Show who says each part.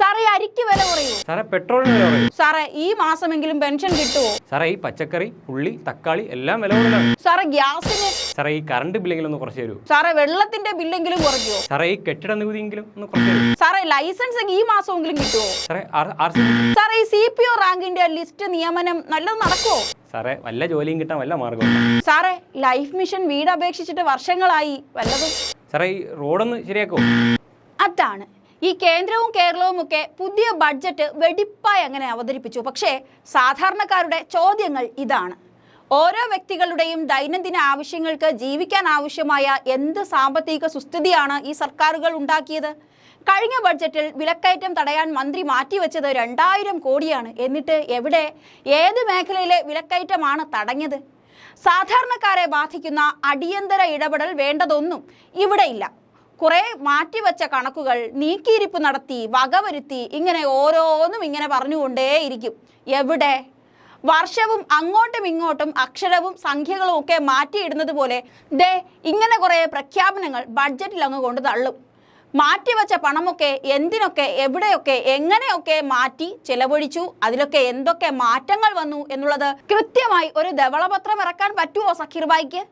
Speaker 1: സാറേ അരിക്ക് വില കുറയൂ
Speaker 2: സാറേ പെട്രോളിന് വില കുറയും.
Speaker 1: സാറേ ഈ മാസമെങ്കിലും പെൻഷൻ കിട്ടുമോ?
Speaker 2: സാറേ ഈ പച്ചക്കറി ഉള്ളി തക്കാളി എല്ലാം വില കൂടുതലാണ്.
Speaker 1: സാറേ ഗ്യാസിന്
Speaker 2: സാറേ ഈ കറണ്ട് ബില്ലെങ്കിലും ഒന്ന് കുറച്ച് തരൂ
Speaker 1: സാറേ വെള്ളത്തിന്റെ ബില്ലെങ്കിലും കുറയ്ക്കുമോ?
Speaker 2: സാറേ ഈ കെട്ടിട നികുതിയെങ്കിലും ഒന്ന് കുറച്ച് തരൂ
Speaker 1: സാറേ ലൈസൻസ് ഈ മാസമെങ്കിലും കിട്ടുമോ?
Speaker 2: സാറേ ആർ- ആർ സി
Speaker 1: സാറേ ഈ സി പി ഒ റാങ്കിന്റെ ലിസ്റ്റ് നിയമനം നല്ലത് നടക്കുമോ?
Speaker 2: സാറേ വല്ല ജോലിയും കിട്ടാൻ വല്ല മാർഗം
Speaker 1: സാറേ ലൈഫ് മിഷൻ വീട് അപേക്ഷിച്ചിട്ട് വർഷങ്ങളായി വല്ലതും?
Speaker 2: സാറേ ഈ റോഡൊന്ന് ശരിയാക്കുമോ
Speaker 1: അതാണ്. ഈ കേന്ദ്രവും കേരളവും ഒക്കെ പുതിയ ബഡ്ജറ്റ് വെടിപ്പായി അങ്ങനെ അവതരിപ്പിച്ചു. പക്ഷേ സാധാരണക്കാരുടെ ചോദ്യങ്ങൾ ഇതാണ്. ഓരോ വ്യക്തികളുടെയും ദൈനംദിന ആവശ്യങ്ങൾക്ക് ജീവിക്കാൻ ആവശ്യമായ എന്ത് സാമ്പത്തിക സുസ്ഥിതിയാണ് ഈ സർക്കാരുകൾ ഉണ്ടാക്കിയത്? കഴിഞ്ഞ ബഡ്ജറ്റിൽ വിലക്കയറ്റം തടയാൻ മന്ത്രി മാറ്റിവെച്ചത് രണ്ടായിരം കോടിയാണ്. എന്നിട്ട് എവിടെ? ഏത് മേഖലയിലെ വിലക്കയറ്റമാണ് തടഞ്ഞത്? സാധാരണക്കാരെ ബാധിക്കുന്ന അടിയന്തര ഇടപെടൽ വേണ്ടതൊന്നും ഇവിടെയില്ല കുറെ മാറ്റിവെച്ച കണക്കുകൾ നീക്കിയിരിപ്പ് നടത്തി വകവരുത്തി ഇങ്ങനെ ഓരോന്നും ഇങ്ങനെ പറഞ്ഞുകൊണ്ടേയിരിക്കും എവിടെ? വർഷവും അങ്ങോട്ടും ഇങ്ങോട്ടും അക്ഷരവും സംഖ്യകളും ഒക്കെ മാറ്റിയിടുന്നത് പോലെ ദേ ഇങ്ങനെ കുറേ പ്രഖ്യാപനങ്ങൾ ബഡ്ജറ്റിൽ അങ്ങ് കൊണ്ട് തള്ളും. മാറ്റിവെച്ച പണമൊക്കെ എന്തിനൊക്കെ എവിടെയൊക്കെ എങ്ങനെയൊക്കെ മാറ്റി ചെലവഴിച്ചു അതിലൊക്കെ എന്തൊക്കെ മാറ്റങ്ങൾ വന്നു എന്നുള്ളത് കൃത്യമായി ഒരു ധവളപത്രം ഇറക്കാൻ പറ്റുമോ സഖീർ ബായിക്ക്